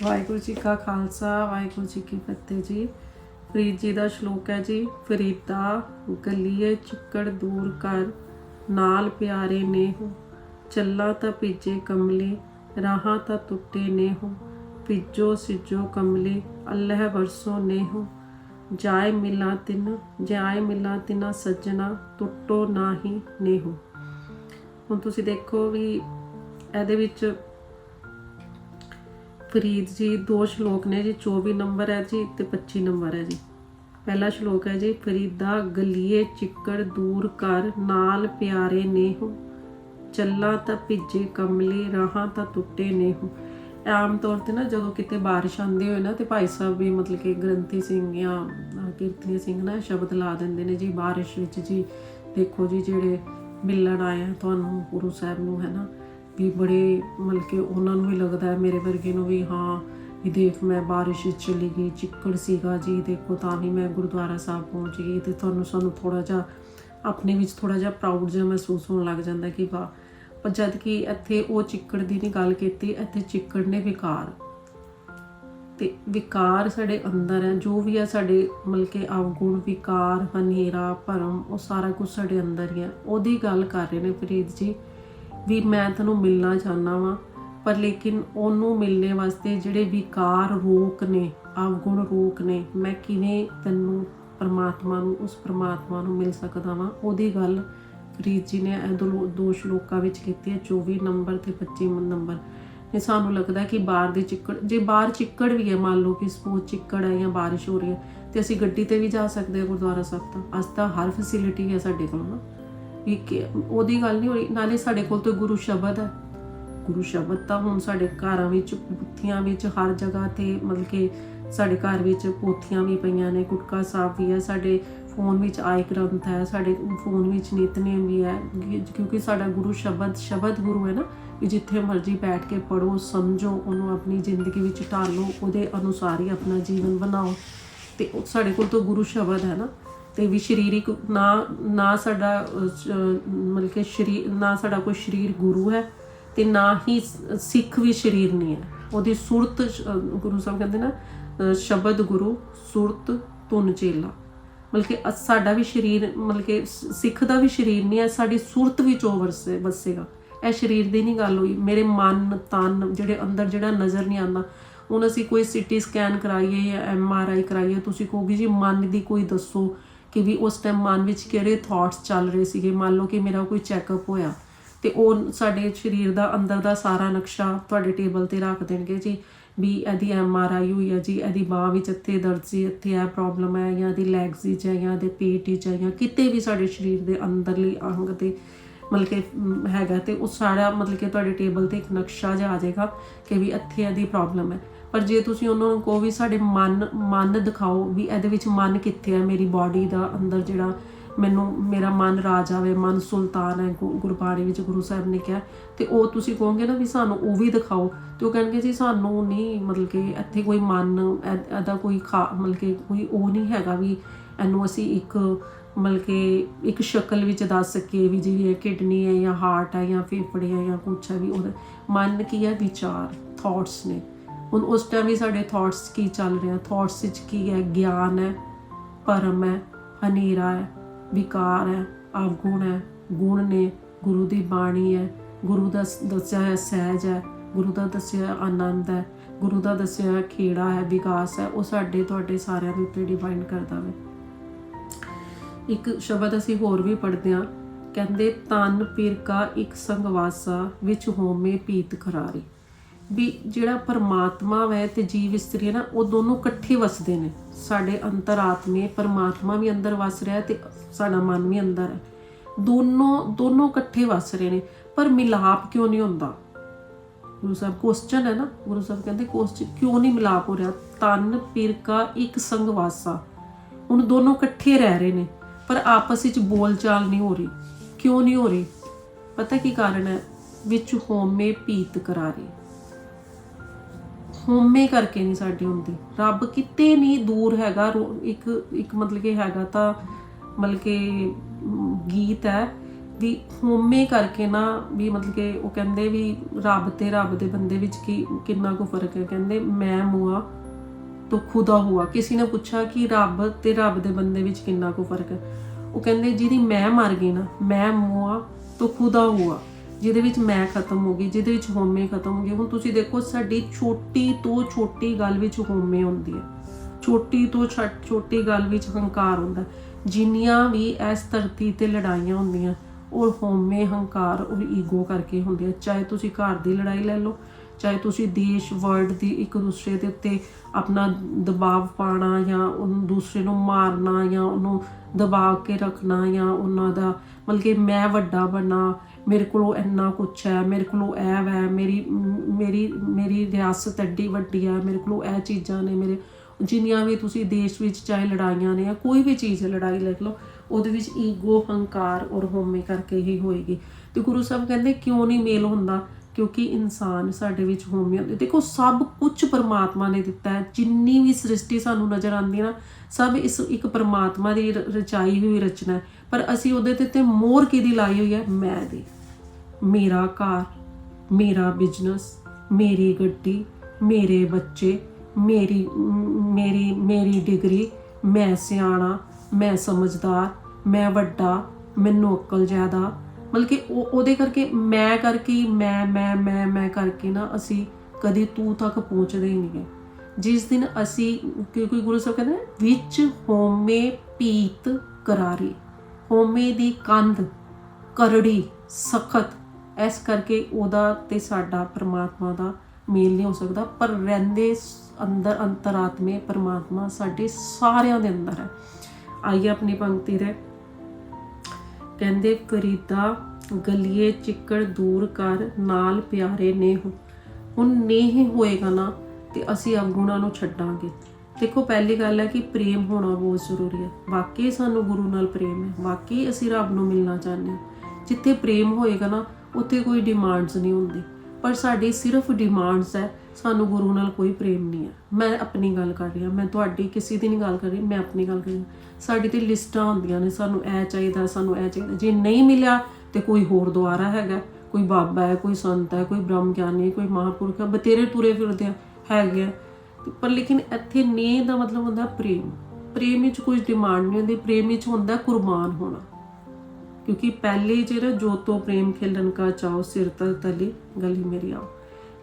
ਵਾਹਿਗੁਰੂ ਜੀ ਕਾ ਖਾਲਸਾ, ਵਾਹਿਗੁਰੂ ਜੀ ਕੀ ਫਤਿਹ ਜੀ। ਫਰੀਦ ਜੀ ਦਾ ਸ਼ਲੋਕ ਹੈ ਜੀ, ਫਰੀਦਾ ਗਲੀਏ ਚਿੱਕੜ ਦੂਰ ਕਰ, ਨਾਲ ਪਿਆਰੇ ਨੇ ਹੋ ਚੱਲਾ ਤਾਂ ਭਿੱਜੇ ਕਮਲੇ, ਰਾਹਾਂ ਤਾਂ ਟੁੱਟੇ ਨੇ ਹੋ ਭਿੱਜੋ ਸਿੱਜੋ ਕਮਲੇ, ਅੱਲਹ ਵਰਸੋ ਨੇ ਹੋ ਜਾਏ ਮਿਲਾ ਤਿਨ, ਜਾਏ ਮਿਲਾ ਤਿਨਾ ਸੱਜਣਾ, ਟੁੱਟੋ ਨਾਹੀ ਨੇ ਹੋ ਹੁਣ ਤੁਸੀਂ ਦੇਖੋ ਵੀ ਇਹਦੇ ਵਿੱਚ ਫਰੀਦ ਜੀ ਦੋ ਸ਼ਲੋਕ ਨੇ ਜੀ 24 ਨੰਬਰ ਹੈ ਜੀ ਤੇ 25 ਨੰਬਰ ਹੈ ਜੀ। ਪਹਿਲਾ ਸ਼ਲੋਕ ਹੈ ਜੀ ਫਰੀਦਾ ਗਲੀਏ ਚਿੱਕੜ ਦੂਰ ਕਰ ਨਾਲ ਪਿਆਰੇ ਨੇ ਹੋ ਚੱਲਾ ਤਾਂ ਭਿੱਜੇ ਕਮਲੇ ਰਾਹਾਂ ਤਾਂ ਟੁੱਟੇ ਨੇ ਹੋ ਆਮ ਤੌਰ ਤੇ ਨਾ ਜਦੋਂ ਕਿਤੇ ਬਾਰਿਸ਼ ਆਉਂਦੀ ਹੋਏ ਨਾ ਤੇ ਭਾਈ ਸਾਹਿਬ ਵੀ ਮਤਲਬ ਕਿ ਗ੍ਰੰਥੀ ਸਿੰਘ ਜਾਂ ਅਹ, ਕੀਰਤਨੀ ਸਿੰਘ ਨਾ ਸ਼ਬਦ ਲਾ ਦਿੰਦੇ ਨੇ ਜੀ ਬਾਰਿਸ਼ ਵਿੱਚ ਜੀ ਦੇਖੋ ਜੀ ਜਿਹੜੇ ਮਿਲਣ ਆਏ ਆ ਤੁਹਾਨੂੰ ਗੁਰੂ ਸਾਹਿਬ ਨੂੰ ਹੈ ਨਾ। ਵੀ ਬੜੇ ਮਤਲਬ ਕਿ ਉਹਨਾਂ ਨੂੰ ਵੀ ਲੱਗਦਾ ਹੈ, ਮੇਰੇ ਵਰਗੇ ਨੂੰ ਵੀ, ਹਾਂ ਇਹ ਦੇਖ ਮੈਂ ਬਾਰਿਸ਼ ਵਿੱਚ ਚਲੀ ਗਈ, ਚਿੱਕੜ ਸੀਗਾ ਜੀ, ਦੇਖੋ ਤਾਂ ਵੀ ਮੈਂ ਗੁਰਦੁਆਰਾ ਸਾਹਿਬ ਪਹੁੰਚ ਗਈ ਤੇ ਤੁਹਾਨੂੰ, ਸਾਨੂੰ ਥੋੜਾ ਜਿਹਾ ਆਪਣੇ ਵਿੱਚ ਥੋੜਾ ਜਿਹਾ ਪ੍ਰਾਊਡ ਜਿਹਾ ਮਹਿਸੂਸ ਹੋਣ ਲੱਗ ਜਾਂਦਾ ਕਿ ਵਾਹ, ਪਰ ਜਦ ਕਿ ਇੱਥੇ ਉਹ ਚਿੱਕੜ ਦੀ ਨਹੀਂ ਗੱਲ ਕੀਤੀ, ਇੱਥੇ ਚਿੱਕੜ ਨੇ ਵਿਕਾਰ। ਤੇ ਵਿਕਾਰ ਸਾਡੇ ਅੰਦਰ ਹੈ, ਜੋ ਵੀ ਹੈ ਸਾਡੇ ਮਤਲਬ ਕਿ ਅਵਗੁਣ ਵਿਕਾਰ, ਹਨੇਰਾ, ਭਰਮ, ਉਹ ਸਾਰਾ ਕੁਝ ਸਾਡੇ ਅੰਦਰ ਹੀ ਹੈ। ਉਹਦੀ ਗੱਲ ਕਰ ਰਹੇ ਨੇ ਫਰੀਦ ਜੀ ਵੀ ਮੈਂ ਤੈਨੂੰ ਮਿਲਣਾ ਚਾਹਨਾ ਵਾਂ, ਪਰ ਲੇਕਿਨ ਉਹਨੂੰ ਮਿਲਣੇ ਵਾਸਤੇ ਜਿਹੜੇ ਵਿਕਾਰ ਰੋਕ ਨੇ ਅਵਗੁਣ ਰੋਕ ਨੇ, ਮੈਂ ਕਿਵੇਂ ਤੈਨੂੰ ਪਰਮਾਤਮਾ ਨੂੰ, ਉਸ ਪਰਮਾਤਮਾ ਨੂੰ ਮਿਲ ਸਕਦਾ ਵਾਂ? ਉਹਦੀ ਗੱਲ ਫਰੀਦ ਜੀ ਨੇ ਇਹ ਦੋ ਦੋ ਸ਼ਲੋਕਾਂ ਵਿੱਚ ਕੀਤੀ ਹੈ 24 ਨੰਬਰ ਤੇ 25 ਨੰਬਰ। ਇਹ ਸਾਨੂੰ ਲੱਗਦਾ ਕਿ ਬਾਹਰ ਦੇ ਚਿੱਕੜ ਜੇ ਬਾਹਰ ਚਿੱਕੜ ਵੀ ਹੈ, ਮੰਨ ਲਓ ਕਿ ਸਪੋਜ਼ ਚਿੱਕੜ ਹੈ ਜਾਂ ਬਾਰਿਸ਼ ਹੋ ਰਹੀ ਹੈ, ਤੇ ਅਸੀਂ ਗੱਡੀ ਤੇ ਵੀ ਜਾ ਸਕਦੇ ਹਾਂ ਗੁਰਦੁਆਰਾ ਸਾਹਿਬ ਤਾਂ। ਅੱਜ ਤਾਂ ਹਰ ਫੈਸਿਲਿਟੀ ਹੈ ਸਾਡੇ ਕੋਲ ਨਾ। ਵੀ ਕਿ ਉਹਦੀ ਗੱਲ ਨਹੀਂ ਹੋਈ ਨਾਲੇ ਸਾਡੇ ਕੋਲ ਤਾਂ ਗੁਰੂ ਸ਼ਬਦ ਹੈ। ਗੁਰੂ ਸ਼ਬਦ ਤਾਂ ਹੁਣ ਸਾਡੇ ਘਰਾਂ ਵਿੱਚ ਪੁੱਥੀਆਂ ਵਿੱਚ, ਹਰ ਜਗ੍ਹਾ ਤੇ ਮਤਲਬ ਕਿ ਸਾਡੇ ਘਰ ਵਿੱਚ ਪੋਥੀਆਂ ਵੀ ਪਈਆਂ ਨੇ, ਗੁਟਕਾ ਸਾਹਿਬ ਵੀ ਹੈ, ਸਾਡੇ ਫੋਨ ਵਿੱਚ ਆਈ ਗ੍ਰੰਥ ਹੈ, ਸਾਡੇ ਫੋਨ ਵਿੱਚ ਨਿਤਨੇਮ ਵੀ ਹੈ। ਕਿਉਂਕਿ ਸਾਡਾ ਗੁਰੂ ਸ਼ਬਦ ਸ਼ਬਦ ਗੁਰੂ ਹੈ ਨਾ ਕਿ ਜਿੱਥੇ ਮਰਜ਼ੀ ਬੈਠ ਕੇ ਪੜੋ ਸਮਝੋ, ਉਹਨੂੰ ਆਪਣੀ ਜ਼ਿੰਦਗੀ ਵਿੱਚ ਢਾਲੋ, ਉਹਦੇ ਅਨੁਸਾਰ ਹੀ ਆਪਣਾ ਜੀਵਨ ਬਣਾਓ। ਤੇ ਸਾਡੇ ਕੋਲ ਤਾਂ ਗੁਰੂ ਸ਼ਬਦ ਹੈ ਨਾ। ਤੇ ਵੀ ਸਰੀਰਿਕ ਨਾ ਨਾ ਸਾਡਾ ਮਤਲਬ ਕਿ ਸ਼ਰੀਰ ਨਾ ਸਾਡਾ ਕੋਈ ਸਰੀਰ ਗੁਰੂ ਹੈ ਤੇ ਨਾ ਹੀ ਸਿੱਖ ਵੀ ਸਰੀਰ ਨਹੀਂ ਹੈ। ਉਹਦੀ ਸੁਰਤ ਗੁਰੂ ਸਾਹਿਬ ਕਹਿੰਦੇ ਨਾ ਸ਼ਬਦ ਗੁਰੂ, ਸੁਰਤ, ਧੁਨ, ਚੇਲਾ। ਮਤਲਬ ਕਿ ਅਸ- ਸਾਡਾ ਵੀ ਸਰੀਰ, ਮਤਲਬ ਕਿ ਸਿੱਖ ਦਾ ਵੀ ਸਰੀਰ ਨਹੀਂ ਹੈ, ਸਾਡੀ ਸੁਰਤ ਵਿੱਚ ਉਹ ਵਰਸੇ, ਵਸੇਗਾ। ਇਹ ਸਰੀਰ ਦੀ ਨਹੀਂ ਗੱਲ ਹੋਈ। ਮੇਰੇ ਮਨ, ਤਨ ਜਿਹੜੇ ਅੰਦਰ ਜਿਹੜਾ ਨਜ਼ਰ ਨਹੀਂ ਆਉਂਦਾ, ਹੁਣ ਅਸੀਂ ਕੋਈ ਸਿਟੀ ਸਕੈਨ ਕਰਾਈਏ ਜਾਂ ਐਮ ਆਰ ਆਈ ਕਰਾਈਏ, ਤੁਸੀਂ ਕਹੋਗੇ ਜੀ ਮਨ ਦੀ ਕੋਈ ਦੱਸੋ। ਕਿ ਵੀ ਉਸ ਟਾਈਮ ਮਨ ਵਿੱਚ ਕਿਹੜੇ ਥਾਟਸ ਚੱਲ ਰਹੇ ਸੀਗੇ, ਮੰਨ ਲਓ ਕਿ ਮੇਰਾ ਕੋਈ ਚੈੱਕਅਪ ਹੋਇਆ ਤੇ ਉਹ ਸਾਡੇ ਸਰੀਰ ਦਾ, ਅੰਦਰ ਦਾ ਸਾਰਾ ਨਕਸ਼ਾ ਤੁਹਾਡੇ ਟੇਬਲ ਤੇ ਰੱਖ ਦੇਣਗੇ ਜੀ ਵੀ ਇਹਦੀ ਐਮ ਆਰ ਆਈ ਹੋਈ ਹੈ ਜੀ, ਇਹਦੀ ਬਾਹ ਵਿੱਚ ਇੱਥੇ ਦਰਦ ਸੀ, ਇੱਥੇ ਇਹ ਪ੍ਰੋਬਲਮ ਹੈ ਜਾਂ ਇਹਦੀ ਲੈਗਸ ਵਿੱਚ ਹੈ ਜਾਂ ਇਹਦੇ ਪੇਟ ਵਿੱਚ ਹੈ ਜਾਂ ਕਿਤੇ ਵੀ ਸਾਡੇ ਸਰੀਰ ਦੇ ਅੰਦਰਲੀ ਅੰਗ ਤੇ ਮਤਲਬ ਕਿ ਹੈਗਾ ਤੇ ਉਹ ਸਾਰਾ ਮਤਲਬ ਕਿ ਤੁਹਾਡੇ ਟੇਬਲ ਤੇ ਇੱਕ ਨਕਸ਼ਾ ਜਿਹਾ ਆ ਜਾਏਗਾ ਕਿ ਵੀ ਇੱਥੇ ਇਹਦੀ ਪ੍ਰੋਬਲਮ ਹੈ। ਪਰ ਜੇ ਤੁਸੀਂ ਉਹਨਾਂ ਨੂੰ ਕਹੋ ਵੀ ਸਾਡੇ ਮਨ ਮਨ ਦਿਖਾਓ ਵੀ ਇਹਦੇ ਵਿੱਚ ਮਨ ਕਿੱਥੇ ਹੈ ਮੇਰੀ ਬਾਡੀ ਦਾ ਅੰਦਰ ਜਿਹੜਾ ਮੈਨੂੰ, ਮੇਰਾ ਮਨ ਰਾਜਾ ਵੇ ਮਨ ਸੁਲਤਾਨ ਹੈ, ਗੁ- ਗੁਰਬਾਣੀ ਵਿੱਚ ਗੁਰੂ ਸਾਹਿਬ ਨੇ ਕਿਹਾ, ਤੇ ਉਹ ਤੁਸੀਂ ਕਹੋਗੇ ਨਾ ਵੀ ਸਾਨੂੰ ਉਹ ਵੀ ਦਿਖਾਓ, ਤੇ ਉਹ ਕਹਿਣਗੇ ਜੀ ਸਾਨੂੰ ਨਹੀਂ, ਮਤਲਬ ਕਿ ਇੱਥੇ ਕੋਈ ਮਨ ਐ- ਇਹਦਾ ਕੋਈ ਖਾ, ਮਤਲਬ ਕਿ ਕੋਈ ਉਹ ਨਹੀਂ ਹੈਗਾ ਵੀ ਇਹਨੂੰ ਅਸੀਂ ਇੱਕ, ਮਤਲਬ ਕਿ ਇੱਕ ਸ਼ਕਲ ਵਿੱਚ ਦੱਸ ਸਕੀਏ ਵੀ ਜਿਹੜੀ ਇਹ ਕਿਡਨੀ ਹੈ ਜਾਂ ਹਾਰਟ ਹੈ ਜਾਂ ਫੇਫੜੇ ਹੈ ਜਾਂ ਕੁਛ ਹੈ ਵੀ ਉਹਦਾ, ਮਨ ਕੀ ਹੈ? ਵਿਚਾਰ ਥਾਟਸ ਨੇ। ਹੁਣ ਉਸ ਟਾਈਮ ਵੀ ਸਾਡੇ ਥਾਟਸ ਕੀ ਚੱਲ ਰਿਹਾ? ਥਾਟਸ ਵਿੱਚ ਕੀ ਹੈ? ਗਿਆਨ ਹੈ ਪਰਮ ਹੈ, ਹਨੇਰਾ ਹੈ, ਵਿਕਾਰ ਹੈ ਅਵਗੁਣ ਹੈ। ਗੁਣ ਨੇ ਗੁਰੂ ਦੀ ਬਾਣੀ ਹੈ। ਗੁਰੂ ਦਾ ਦੱਸਿਆ ਹੈ ਸਹਿਜ ਹੈ। ਗੁਰੂ ਦਾ ਦੱਸਿਆ ਹੋਇਆ ਆਨੰਦ ਹੈ। ਗੁਰੂ ਦਾ ਦੱਸਿਆ ਹੋਇਆ ਖੇੜਾ ਹੈ, ਵਿਕਾਸ ਹੈ। ਉਹ ਸਾਡੇ, ਤੁਹਾਡੇ ਸਾਰਿਆਂ ਦੇ ਉੱਤੇ ਡਿਪੈਂਡ ਕਰਦਾ ਵੇ। ਇੱਕ ਸ਼ਬਦ ਅਸੀਂ ਹੋਰ ਵੀ ਪੜ੍ਹਦੇ ਹਾਂ। ਕਹਿੰਦੇ, ਤਨ ਪੀਰ ਕਾ ਇੱਕ ਸੰਗਵਾਸਾ, ਵਿੱਚ ਹੋਮੇ ਪੀਤ ਖਰਾਰੀ। ਵੀ ਜਿਹੜਾ ਪਰਮਾਤਮਾ ਵੈ ਤੇ ਜੀਵ ਇਸਤਰੀ ਹੈ ਨਾ, ਉਹ ਦੋਨੋਂ ਇਕੱਠੇ ਵਸਦੇ ਨੇ। ਸਾਡੇ ਅੰਤਰਾਤਮੇ ਪਰਮਾਤਮਾ ਵੀ ਅੰਦਰ ਵਸ ਰਿਹਾ ਤੇ ਸਾਡਾ ਮਨ ਵੀ ਅੰਦਰ ਹੈ। ਦੋਨੋਂ ਦੋਨੋਂ ਇਕੱਠੇ ਵਸ ਰਹੇ ਨੇ, ਪਰ ਮਿਲਾਪ ਕਿਉਂ ਨਹੀਂ ਹੁੰਦਾ? ਗੁਰੂ ਸਾਹਿਬ ਕੁਐਸਚਨ ਹੈ ਨਾ, ਗੁਰੂ ਸਾਹਿਬ ਕਹਿੰਦੇ ਕੁਐਸਚਨ ਕਿਉਂ ਨਹੀਂ ਮਿਲਾਪ ਹੋ ਰਿਹਾ? ਤਨ ਪੀਰ ਕਾ ਇੱਕ ਸੰਗ ਵਾਸਾ। ਹੁਣ ਦੋਨੋਂ ਇਕੱਠੇ ਰਹਿ ਰਹੇ ਨੇ, ਪਰ ਆਪਸ ਵਿੱਚ ਬੋਲਚਾਲ ਨਹੀਂ ਹੋ ਰਹੀ। ਕਿਉਂ ਨਹੀਂ ਹੋ ਰਹੀ? ਪਤਾ ਕੀ ਕਾਰਨ ਹੈ? ਵਿੱਚ ਹੋਮੇ ਪੀਤ ਕਰਾਰੇ। ਹੋਮੇ ਕਰਕੇ ਨਹੀਂ ਸਾਡੀ ਹੁੰਦੀ। ਰੱਬ ਕਿਤੇ ਨਹੀਂ ਦੂਰ ਹੈਗਾ, ਰੋ- ਇੱਕ ਇੱਕ ਮਤਲਬ ਕਿ ਹੈਗਾ ਤਾਂ ਮਤਲਬ ਕਿ ਗੀਤ ਹੈ ਵੀ ਹੋਮੇ ਕਰਕੇ ਨਾ ਵੀ ਮਤਲਬ ਕਿ ਉਹ ਕਹਿੰਦੇ ਵੀ ਰੱਬ ਤੇ ਰੱਬ ਦੇ ਬੰਦੇ ਵਿੱਚ ਕੀ, ਕਿੰਨਾ ਕੁ ਫ਼ਰਕ ਹੈ। ਕਹਿੰਦੇ ਮੈਂ ਮੁਆ ਤੋ ਖੁਦਾ ਹੁਆ। ਕਿਸੇ ਨੇ ਪੁੱਛਿਆ ਕਿ ਰੱਬ ਤੇ ਰੱਬ ਦੇ ਬੰਦੇ ਵਿੱਚ ਕਿੰਨਾ ਕੁ ਫ਼ਰਕ ਹੈ? ਉਹ ਕਹਿੰਦੇ ਜਿਹਦੀ ਮੈਂ ਮਰ ਗਈ ਨਾ, ਮੈਂ ਮੁਆ ਤੋ ਖੁਦਾ ਹੁਆ। ਜਿਹਦੇ ਵਿੱਚ ਮੈਂ ਖਤਮ ਹੋ ਗਈ, ਜਿਹਦੇ ਵਿੱਚ ਹੋਮੇ ਖਤਮ ਹੋ ਗਏ ਹੁਣ ਤੁਸੀਂ ਦੇਖੋ, ਸਾਡੀ ਛੋਟੀ ਤੋਂ ਛੋਟੀ ਗੱਲ ਵਿੱਚ ਹੋਮੇ ਹੁੰਦੀ ਹੈ। ਛੋਟੀ ਤੋਂ ਛੱਟ ਛੋਟੀ ਗੱਲ ਵਿੱਚ ਹੰਕਾਰ ਹੁੰਦਾ ਜਿੰਨੀਆਂ ਵੀ ਇਸ ਧਰਤੀ ਤੇ ਲੜਾਈਆਂ ਹੁੰਦੀਆਂ, ਉਹ ਹੋਮੇ ਹੰਕਾਰ ਔਰ ਈਗੋ ਕਰਕੇ ਹੁੰਦੀਆਂ ਚਾਹੇ ਤੁਸੀਂ ਘਰ ਦੀ ਲੜਾਈ ਲੈ ਲਓ, ਚਾਹੇ ਤੁਸੀਂ ਦੇਸ਼ ਵਰਲਡ ਦੀ ਇੱਕ ਦੂਸਰੇ ਦੇ ਉੱਤੇ ਆਪਣਾ ਦਬਾਅ ਪਾਣਾ ਜਾਂ ਉਹਨੂੰ ਦੂਸਰੇ ਨੂੰ ਮਾਰਨਾ ਜਾਂ ਉਹਨੂੰ ਦਬਾ ਕੇ ਰੱਖਣਾ ਜਾਂ ਉਹਨਾਂ ਦਾ, ਮਤਲਬ ਕਿ ਮੈਂ ਵੱਡਾ ਬਣਾ ਮੇਰੇ ਕੋਲੋਂ ਇੰਨਾ ਕੁਛ ਹੈ, ਮੇਰੇ ਕੋਲੋਂ ਇਹ ਵੈ, ਮੇਰੀ ਮੇਰੀ ਮੇਰੀ ਰਿਆਸਤ ਐਡੀ ਵੱਡੀ ਹੈ, ਮੇਰੇ ਕੋਲੋਂ ਇਹ ਚੀਜ਼ਾਂ ਨੇ, ਮੇਰੇ ਜਿੰਨੀਆਂ ਵੀ ਤੁਸੀਂ ਦੇਸ਼ ਵਿੱਚ ਚਾਹੇ ਲੜਾਈਆਂ ਨੇ ਜਾਂ ਕੋਈ ਵੀ ਚੀਜ਼ ਹੈ, ਲੜਾਈ ਲੈ ਲਓ, ਉਹਦੇ ਵਿੱਚ ਈਗੋ, ਹੰਕਾਰ ਔਰ ਹੋਮੇ ਕਰਕੇ ਹੀ ਹੋਏਗੀ। ਤੇ ਗੁਰੂ ਸਾਹਿਬ ਕਹਿੰਦੇ, ਕਿਉਂ ਨਹੀਂ ਮੇਲ ਹੁੰਦਾ? ਕਿਉਂਕਿ ਇਨਸਾਨ ਸਾਡੇ ਵਿੱਚ ਹੋਮੀ ਹੁੰਦੇ ਦੇਖੋ, ਸਭ ਕੁਝ ਪਰਮਾਤਮਾ ਨੇ ਦਿੱਤਾ ਹੈ। ਜਿੰਨੀ ਵੀ ਸ੍ਰਿਸ਼ਟੀ ਸਾਨੂੰ ਨਜ਼ਰ ਆਉਂਦੀ ਹੈ ਨਾ, ਸਭ ਇਸ ਇੱਕ ਪਰਮਾਤਮਾ ਦੀ ਰ- ਰਚਾਈ ਹੋਈ ਰਚਨਾ ਹੈ। ਪਰ ਅਸੀਂ ਉਹਦੇ ਤੇ ਤੇ ਮੋਰ ਕਿਹਦੀ ਲਾਈ ਹੋਈ ਹੈ? ਮੈਂ ਦੀ। ਮੇਰਾ ਘਰ, ਮੇਰਾ ਬਿਜ਼ਨਸ ਮੇਰੀ ਗੱਡੀ, ਮੇਰੇ ਬੱਚੇ, ਮੇਰੀ ਮੇਰੀ ਮੇਰੀ ਡਿਗਰੀ ਮੈਂ ਸਿਆਣਾ, ਮੈਂ ਸਮਝਦਾਰ, ਮੈਂ ਵੱਡਾ, ਮੈਨੂੰ ਅਕਲ ਜ਼ਿਆਦਾ। ਮਤਲਬ ਕਿ ਉਹਦੇ ਕਰਕੇ ਮੈਂ ਕਰਕੇ ਮੈਂ ਮੈਂ ਮੈਂ ਮੈਂ ਕਰਕੇ ਨਾ ਅਸੀਂ ਕਦੇ ਤੂੰ ਤੱਕ ਪਹੁੰਚਦੇ ਹੀ ਨਹੀਂ ਹੈ ਜਿਸ ਦਿਨ ਅਸੀਂ, ਕਿਉਂਕਿ ਗੁਰੂ ਸਾਹਿਬ ਕਹਿੰਦੇ ਵਿੱਚ ਹੋਮੇ ਪੀਤ ਕਰਾਰੀ। ਹੋਮੇ ਦੀ ਕੰਧ, ਕਰੜੀ, ਸਖਤ, ਇਸ ਕਰਕੇ ਉਹਦਾ ਤੇ ਸਾਡਾ ਪਰਮਾਤਮਾ ਦਾ ਮੇਲ ਨਹੀਂ ਹੋ ਸਕਦਾ, ਪਰ ਰਹਿੰਦੇ ਅੰਦਰ ਅੰਤਰਾਤਮੇ ਪਰਮਾਤਮਾ ਸਾਡੇ ਸਾਰਿਆਂ ਦੇ ਅੰਦਰ ਹੈ। ਆਈਏ ਆਪਣੀ ਪੰਕਤੀ ਦੇ। ਕਹਿੰਦੇ ਫਰੀਦਾ ਗਲੀਏ ਚਿੱਕੜ ਦੂਰ ਕਰ, ਨਾਲ ਪਿਆਰੇ ਨੇਹ। ਹੁਣ ਨੇਹ ਹੋਏਗਾ ਨਾ, ਤੇ ਅਸੀਂ ਅਵਗੁਣਾ ਨੂੰ ਛੱਡਾਂਗੇ। ਦੇਖੋ, ਪਹਿਲੀ ਗੱਲ ਹੈ ਕਿ ਪ੍ਰੇਮ ਹੋਣਾ ਬਹੁਤ ਜ਼ਰੂਰੀ ਹੈ। ਵਾਕਈ ਸਾਨੂੰ ਗੁਰੂ ਨਾਲ ਪ੍ਰੇਮ ਹੈ। ਵਾਕਈ ਅਸੀਂ ਰੱਬ ਨੂੰ ਮਿਲਣਾ ਚਾਹੁੰਦੇ ਹਾਂ। ਜਿੱਥੇ ਪ੍ਰੇਮ ਹੋਏਗਾ ਨਾ, ਉੱਥੇ ਕੋਈ ਡਿਮਾਂਡਸ ਨਹੀਂ ਹੁੰਦੀ। ਪਰ ਸਾਡੀ ਸਿਰਫ ਡਿਮਾਂਡਸ ਹੈ, ਸਾਨੂੰ ਗੁਰੂ ਨਾਲ ਕੋਈ ਪ੍ਰੇਮ ਨਹੀਂ ਹੈ। ਮੈਂ ਆਪਣੀ ਗੱਲ ਕਰ ਰਹੀ ਹਾਂ। ਮੈਂ ਤੁਹਾਡੀ ਕਿਸੇ ਦੀ ਨਹੀਂ ਗੱਲ ਕਰ ਰਹੀ, ਮੈਂ ਆਪਣੀ ਗੱਲ ਕਰ ਰਹੀ ਹਾਂ। ਸਾਡੀ ਤੇ ਲਿਸਟਾਂ ਹੁੰਦੀਆਂ ਨੇ, ਸਾਨੂੰ ਇਹ ਚਾਹੀਦਾ, ਸਾਨੂੰ ਇਹ ਚਾਹੀਦਾ। ਜੇ ਨਹੀਂ ਮਿਲਿਆ ਤੇ ਕੋਈ ਹੋਰ ਦੁਆਰਾ ਹੈਗਾ। ਕੋਈ ਬਾਬਾ ਹੈ, ਕੋਈ ਸੰਤ ਹੈ, ਕੋਈ ਬ੍ਰਹਮ ਗਿਆਨੀ ਹੈ, ਕੋਈ ਮਹਾਂਪੁਰਖ ਹੈ। ਬਤੇਰੇ ਤੁਰੇ ਫਿਰਦੇ ਹੈਗੇ ਆ। ਪਰ ਲੇਕਿਨ ਇੱਥੇ ਨੇ ਦਾ ਮਤਲਬ ਹੁੰਦਾ ਪ੍ਰੇਮ। ਪ੍ਰੇਮ ਵਿੱਚ ਕੋਈ ਡਿਮਾਂਡ ਨਹੀਂ ਹੁੰਦੀ, ਪ੍ਰੇਮ ਵਿੱਚ ਹੁੰਦਾ ਕੁਰਬਾਨ ਹੋਣਾ। ਕਿਉਂਕਿ ਪਹਿਲੇ ਜਿਹੜਾ ਜੋਤੋ ਪ੍ਰੇਮ ਖੇਲਣ ਕਾ ਚਾਓ ਸਿਰ ਤਲ ਤਲੀ, ਗਲੀ ਮੇਰੀ ਆਓ।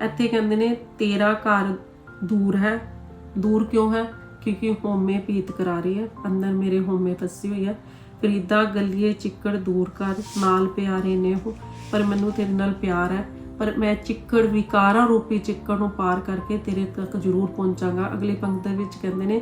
ਇੱਥੇ ਕਹਿੰਦੇ ਨੇ, ਤੇਰਾ ਘਰ ਦੂਰ ਹੈ। ਦੂਰ ਕਿਉਂ ਹੈ? ਕਿਉਂਕਿ ਹੋਮੇ ਪੀਤ ਕਰਾ ਰਹੀ ਹੈ। ਅੰਦਰ ਮੇਰੇ ਹੋਮੇ ਫਸੀ ਹੋਈ ਹੈ। ਫਰੀਦਾ, ਗਲੀਏ ਚਿੱਕੜ ਦੂਰ ਕਰ, ਨਾਲ ਪਿਆਰੇ ਨੇ ਉਹ। ਪਰ ਮੈਨੂੰ ਤੇਰੇ ਨਾਲ ਪਿਆਰ ਹੈ। ਪਰ ਮੈਂ ਚਿੱਕੜ ਵਿਕਾਰਾਂ ਰੂਪੀ ਚਿੱਕੜ ਨੂੰ ਪਾਰ ਕਰਕੇ ਤੇਰੇ ਤੱਕ ਜ਼ਰੂਰ ਪਹੁੰਚਾਂਗਾ। ਅਗਲੀ ਪੰਕਤੀ ਵਿੱਚ ਕਹਿੰਦੇ ਨੇ,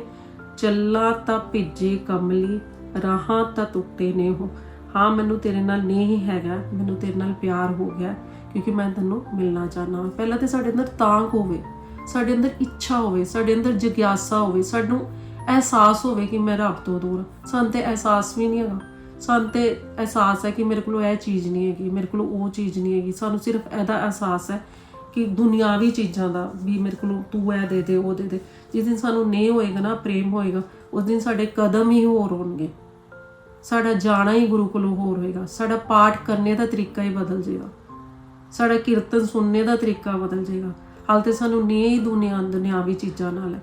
ਚੱਲਾ ਤਾਂ ਭਿੱਜੇ ਕਮਲੀ, ਰਾਹਾਂ ਤਾਂ ਟੁੱਟੇ ਨੇ ਹੋ ਹਾਂ ਮੈਨੂੰ ਤੇਰੇ ਨਾਲ ਨਹੀਂ ਹੈਗਾ, ਮੈਨੂੰ ਤੇਰੇ ਨਾਲ ਪਿਆਰ ਹੋ ਗਿਆ, ਕਿਉਂਕਿ ਮੈਂ ਤੈਨੂੰ ਮਿਲਣਾ ਚਾਹਨਾ ਪਹਿਲਾਂ ਤੇ ਸਾਡੇ ਅੰਦਰ ਤਾਂਗ ਹੋਵੇ, ਸਾਡੇ ਅੰਦਰ ਇੱਛਾ ਹੋਵੇ, ਸਾਡੇ ਅੰਦਰ ਜਿਗਿਆਸਾ ਹੋਵੇ, ਸਾਨੂੰ ਅਹਿਸਾਸ ਹੋਵੇ ਕਿ ਮੈਂ ਰੱਬ ਤੋਂ ਦੂਰ ਸਾਨੂੰ ਤੇ ਅਹਿਸਾਸ ਵੀ ਨਹੀਂ ਹੈਗਾ। ਸਾਨੂੰ ਤੇ ਅਹਿਸਾਸ ਹੈ ਕਿ ਮੇਰੇ ਕੋਲ ਇਹ ਚੀਜ਼ ਨਹੀਂ ਹੈਗੀ, ਮੇਰੇ ਕੋਲ ਉਹ ਚੀਜ਼ ਨਹੀਂ ਹੈਗੀ। ਸਾਨੂੰ ਸਿਰਫ ਇਹਦਾ ਅਹਿਸਾਸ ਹੈ ਕਿ ਦੁਨਿਆਵੀ ਚੀਜ਼ਾਂ ਦਾ ਵੀ ਮੇਰੇ ਕੋਲ ਤੂੰ ਇਹ ਦੇ ਦੇ, ਉਹ ਦੇ ਦੇ। ਜਿਸ ਦਿਨ ਸਾਨੂੰ ਨਹੀਂ ਹੋਏਗਾ ਨਾ, ਪ੍ਰੇਮ ਹੋਏਗਾ, ਉਸ ਦਿਨ ਸਾਡੇ ਕਦਮ ਹੀ ਹੋਰ ਹੋਣਗੇ। ਸਾਡਾ ਜਾਣਾ ਹੀ ਗੁਰੂ ਕੋਲੋਂ ਹੋਰ ਹੋਏਗਾ। ਸਾਡਾ ਪਾਠ ਕਰਨੇ ਦਾ ਤਰੀਕਾ ਹੀ ਬਦਲ ਜਾਏਗਾ ਸਾਡਾ ਕੀਰਤਨ ਸੁਣਨੇ ਦਾ ਤਰੀਕਾ ਬਦਲ ਜਾਏਗਾ ਹਾਲ ਤੇ ਸਾਨੂੰ ਨਹੀਂ ਹੀ ਦੁਨੀਆ ਦੁਨਿਆਵੀ ਚੀਜ਼ਾਂ ਨਾਲ ਹੈ।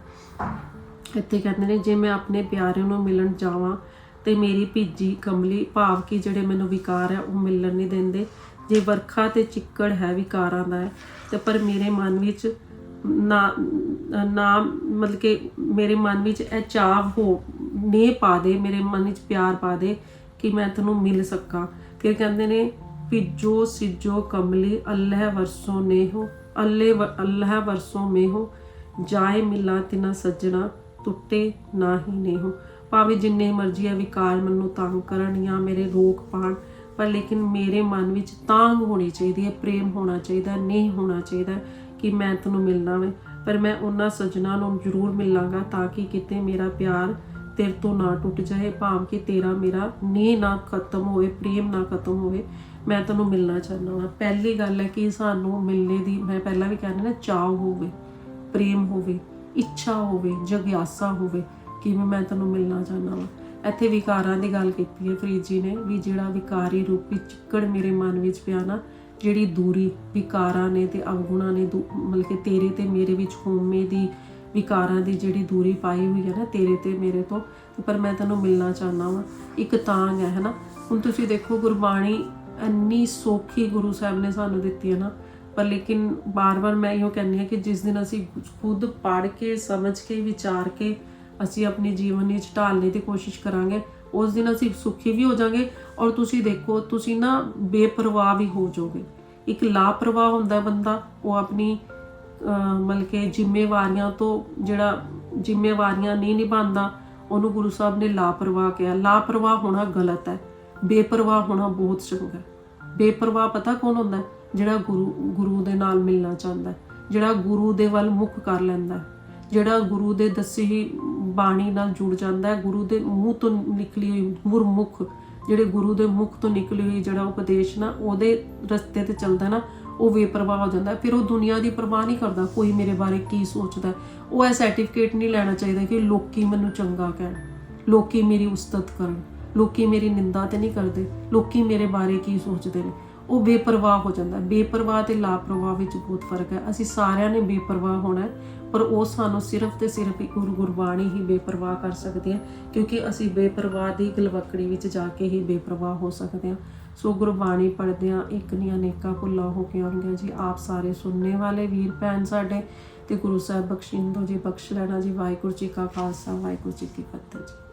ਇੱਥੇ ਕਹਿੰਦੇ ਨੇ, ਜੇ ਮੈਂ ਆਪਣੇ ਪਿਆਰਿਆਂ ਨੂੰ ਮਿਲਣ ਜਾਵਾਂ ਤੇ ਮੇਰੀ ਭਿੱਜੀ ਕਮਲੀ ਭਾਵ ਕਿ ਜਿਹੜੇ ਮੈਨੂੰ ਵਿਕਾਰ ਹੈ ਉਹ ਮਿਲਣ ਨਹੀਂ ਦਿੰਦੇ। ਜੇ ਵਰਖਾ ਤੇ ਚਿੱਕੜ ਹੈ, ਵਿਕਾਰਾਂ ਦਾ ਹੈ, ਤੇ ਪਰ ਮੇਰੇ ਮਨ ਵਿੱਚ ਨਾ ਨਾ ਮਤਲਬ ਕਿ ਮੇਰੇ ਮਨ ਵਿੱਚ ਇਹ ਚਾਹ ਹੋ, ਨੇ ਪਾ ਦੇ, ਮੇਰੇ ਮਨ ਵਿੱਚ ਪਿਆਰ ਪਾ ਦੇ ਕਿ ਮੈਂ ਤੈਨੂੰ ਮਿਲ ਸਕਾਂ। ਫਿਰ ਕਹਿੰਦੇ ਨੇ, ਭਿੱਜੋ ਸਿੱਜੋ ਕਮਲੀ, ਅੱਲਹ ਵਰਸੋਂ ਨੇਹੋ, ਅੱਲੇ ਅੱਲਹ ਵਰਸੋਂ ਮੇਹੋ, ਜਾਏ ਮਿਲਾ ਤਿਨਾ ਸੱਜਣਾ ਟੁੱਟੇ ਨਾ ਹੀ ਨੇਹੋ। ਭਾਵੇਂ ਜਿੰਨੇ ਮਰਜ਼ੀ ਆ ਵਿਕਾਰ ਮੈਨੂੰ ਤੰਗ ਕਰਨ ਜਾਂ ਮੇਰੇ ਰੋਕ ਪਾਣ, ਪਰ ਲੇਕਿਨ ਮੇਰੇ ਮਨ ਵਿੱਚ ਤਾਂਗ ਹੋਣੀ ਚਾਹੀਦੀ ਹੈ, ਪ੍ਰੇਮ ਹੋਣਾ ਚਾਹੀਦਾ ਨਹੀਂ ਹੋਣਾ ਚਾਹੀਦਾ ਕਿ ਮੈਂ ਤੈਨੂੰ ਮਿਲਣਾ ਵੇ। ਪਰ ਮੈਂ ਉਹਨਾਂ ਸੱਜਣਾ ਨੂੰ ਜ਼ਰੂਰ ਮਿਲਾਂਗਾ ਤਾਂ ਕਿ ਕਿਤੇ ਮੇਰਾ ਪਿਆਰ ਤੇਰੇ ਤੋਂ ਨਾ ਟੁੱਟ ਜਾਏ, ਭਾਵ ਕਿ ਤੇਰਾ ਮੇਰਾ ਨੇ ਨਾ ਖਤਮ ਹੋਵੇ, ਪ੍ਰੇਮ ਨਾ ਖਤਮ ਹੋਵੇ। ਮੈਂ ਤੈਨੂੰ ਮਿਲਣਾ ਚਾਹੁੰਦਾ ਹਾਂ ਪਹਿਲੀ ਗੱਲ ਹੈ ਕਿ ਸਾਨੂੰ ਮਿਲਣੇ ਦੀ, ਮੈਂ ਪਹਿਲਾਂ ਵੀ ਕਹਿੰਦਾ ਨਾ ਚਾਹ ਹੋਵੇ, ਪ੍ਰੇਮ ਹੋਵੇ, ਇੱਛਾ ਹੋਵੇ, ਜਗਿਆਸਾ ਹੋਵੇ ਕਿ ਮੈਂ ਤੈਨੂੰ ਮਿਲਣਾ ਚਾਹੁੰਦਾ ਹਾਂ ਇੱਥੇ ਵਿਕਾਰਾਂ ਦੀ ਗੱਲ ਕੀਤੀ ਹੈ ਫਰੀਦ ਜੀ ਨੇ ਵੀ ਜਿਹੜਾ ਵਿਕਾਰੀ ਰੂਪੀ ਚਿੱਕੜ ਮੇਰੇ ਮਨ ਵਿੱਚ ਪਿਆ ਨਾ, ਜਿਹੜੀ ਦੂਰੀ ਵਿਕਾਰਾਂ ਨੇ ਤੇ ਅਵਗੁਣਾਂ ਨੇ ਦੂ- ਮਤਲਬ ਕਿ ਤੇਰੇ ਤੇ ਮੇਰੇ ਵਿੱਚ ਹੋਮੇ ਦੀ ਵਿਕਾਰਾਂ ਦੀ ਜਿਹੜੀ ਦੂਰੀ ਪਾਈ ਹੋਈ ਹੈ ਨਾ, ਤੇਰੇ ਤੇ ਮੇਰੇ ਤੋਂ ਪਰ ਮੈਂ ਤੈਨੂੰ ਮਿਲਣਾ ਚਾਹਨਾ ਵਾਂ। ਇੱਕ ਤਾਂਗ ਹੈ ਹਨਾ ਹੁਣ ਤੁਸੀਂ ਦੇਖੋ ਗੁਰਬਾਣੀ ਇੰਨੀ ਸੌਖੀ ਗੁਰੂ ਸਾਹਿਬ ਨੇ ਸਾਨੂੰ ਦਿੱਤੀ ਹੈ ਨਾ, ਪਰ ਲੇਕਿਨ ਬਾਰ-ਬਾਰ ਮੈਂ ਇਹੋ ਕਹਿੰਦੀ ਹਾਂ ਕਿ ਜਿਸ ਦਿਨ ਅਸੀਂ ਖੁਦ ਪੜ੍ਹ ਕੇ, ਸਮਝ ਕੇ, ਵਿਚਾਰ ਕੇ ਅਸੀਂ ਆਪਣੇ ਜੀਵਨ ਵਿੱਚ ਢਾਲਣੇ ਦੀ ਕੋਸ਼ਿਸ਼ ਕਰਾਂਗੇ, ਉਸ ਦਿਨ ਅਸੀਂ ਸੁਖੀ ਵੀ ਹੋ ਜਾਾਂਗੇ ਔਰ ਤੁਸੀਂ ਦੇਖੋ, ਤੁਸੀਂ ਨਾ ਬੇਪਰਵਾਹ ਵੀ ਹੋ ਜਾਓਗੇ। ਇੱਕ ਲਾਪਰਵਾਹ ਹੁੰਦਾ ਬੰਦਾ, ਉਹ ਆਪਣੀ, ਅਹ, ਮਤਲਬ ਕਿ ਜ਼ਿੰਮੇਵਾਰੀਆਂ ਤੋਂ ਜਿਹੜਾ ਜ਼ਿੰਮੇਵਾਰੀਆਂ ਨਹੀਂ ਨਿਭਾਉਂਦਾ, ਉਹਨੂੰ ਗੁਰੂ ਸਾਹਿਬ ਨੇ ਲਾਪਰਵਾਹ ਕਿਹਾ। ਲਾਪਰਵਾਹ ਹੋਣਾ ਗਲਤ ਹੈ। ਬੇਪਰਵਾਹ ਹੋਣਾ ਬਹੁਤ ਚੰਗਾ ਹੈ। ਬੇਪਰਵਾਹ ਪਤਾ ਕੌਣ ਹੁੰਦਾ ਜਿਹੜਾ ਗੁਰੂ ਗੁਰੂ ਦੇ ਨਾਲ ਮਿਲਣਾ ਚਾਹੁੰਦਾ ਜਿਹੜਾ ਗੁਰੂ ਦੇ ਵੱਲ ਮੁੱਖ ਕਰ ਲੈਂਦਾ ਜਿਹੜਾ ਗੁਰੂ ਦੇ ਦੱਸੀ ਹੋਈ ਬਾਣੀ ਨਾਲ ਜੁੜ ਜਾਂਦਾ ਹੈ, ਗੁਰੂ ਦੇ ਮੂੰਹ ਤੋਂ ਨਿਕਲੀ ਹੋਈ ਗੁਰਮੁਖ ਜਿਹੜੇ ਗੁਰੂ ਦੇ ਮੁਖ ਤੋਂ ਨਿਕਲੀ ਹੋਈ ਜਿਹੜਾ ਉਪਦੇਸ਼ ਨਾ, ਉਹਦੇ ਰਸਤੇ ਤੇ ਚੱਲਦਾ ਨਾ, ਉਹ ਬੇਪਰਵਾਹ ਹੋ ਜਾਂਦਾ ਫਿਰ ਉਹ ਦੁਨੀਆ ਦੀ ਪਰਵਾਹ ਨਹੀਂ ਕਰਦਾ, ਕੋਈ ਮੇਰੇ ਬਾਰੇ ਕੀ ਸੋਚਦਾ ਉਹ ਇਹ ਸਰਟੀਫਿਕੇਟ ਨਹੀਂ ਲੈਣਾ ਚਾਹੀਦਾ ਕਿ ਲੋਕੀ ਮੈਨੂੰ ਚੰਗਾ ਕਹਿਣ, ਲੋਕੀ ਮੇਰੀ ਉਸਤਤ ਕਰਨ, ਲੋਕੀ ਮੇਰੀ ਨਿੰਦਾ ਤੇ ਨਹੀਂ ਕਰਦੇ, ਲੋਕੀ ਮੇਰੇ ਬਾਰੇ ਕੀ ਸੋਚਦੇ ਨੇ। ਉਹ ਬੇਪਰਵਾਹ ਹੋ ਜਾਂਦਾ ਬੇਪਰਵਾਹ ਤੇ ਲਾਪਰਵਾਹ ਵਿੱਚ ਬਹੁਤ ਫ਼ਰਕ ਹੈ। ਅਸੀਂ ਸਾਰਿਆਂ ਨੇ ਬੇਪਰਵਾਹ ਹੋਣਾ ਪਰ ਉਹ ਸਾਨੂੰ ਸਿਰਫ ਤੇ ਸਿਰਫ ਇੱਕ ਗੁਰੂ ਗੁਰਬਾਣੀ ਹੀ ਬੇਪਰਵਾਹ ਕਰ ਸਕਦੀ ਹੈ, ਕਿਉਂਕਿ ਅਸੀਂ ਬੇਪਰਵਾਹ ਦੀ ਗਲਵਕੜੀ ਵਿੱਚ ਜਾ ਕੇ ਹੀ ਬੇਪਰਵਾਹ ਹੋ ਸਕਦੇ ਹਾਂ। ਸੋ ਗੁਰਬਾਣੀ ਪੜ੍ਹਦੇ ਹਾਂ, ਇੱਕ ਨਹੀਂ ਅਨੇਕਾਂ ਭੁੱਲਾਂ ਹੋ ਕੇ ਆਉਂਦੀਆਂ ਜੀ। ਆਪ ਸਾਰੇ ਸੁਣਨੇ ਵਾਲੇ ਵੀਰ ਭੈਣ ਸਾਡੇ, ਤੇ ਗੁਰੂ ਸਾਹਿਬ ਬਖਸ਼ਿੰਦੋ ਜੀ ਬਖਸ਼ ਲੈਣਾ ਜੀ। ਵਾਹਿਗੁਰੂ ਜੀ ਕਾ ਖਾਲਸਾ, ਵਾਹਿਗੁਰੂ ਜੀ ਕੀ ਫਤਿਹ ਜੀ।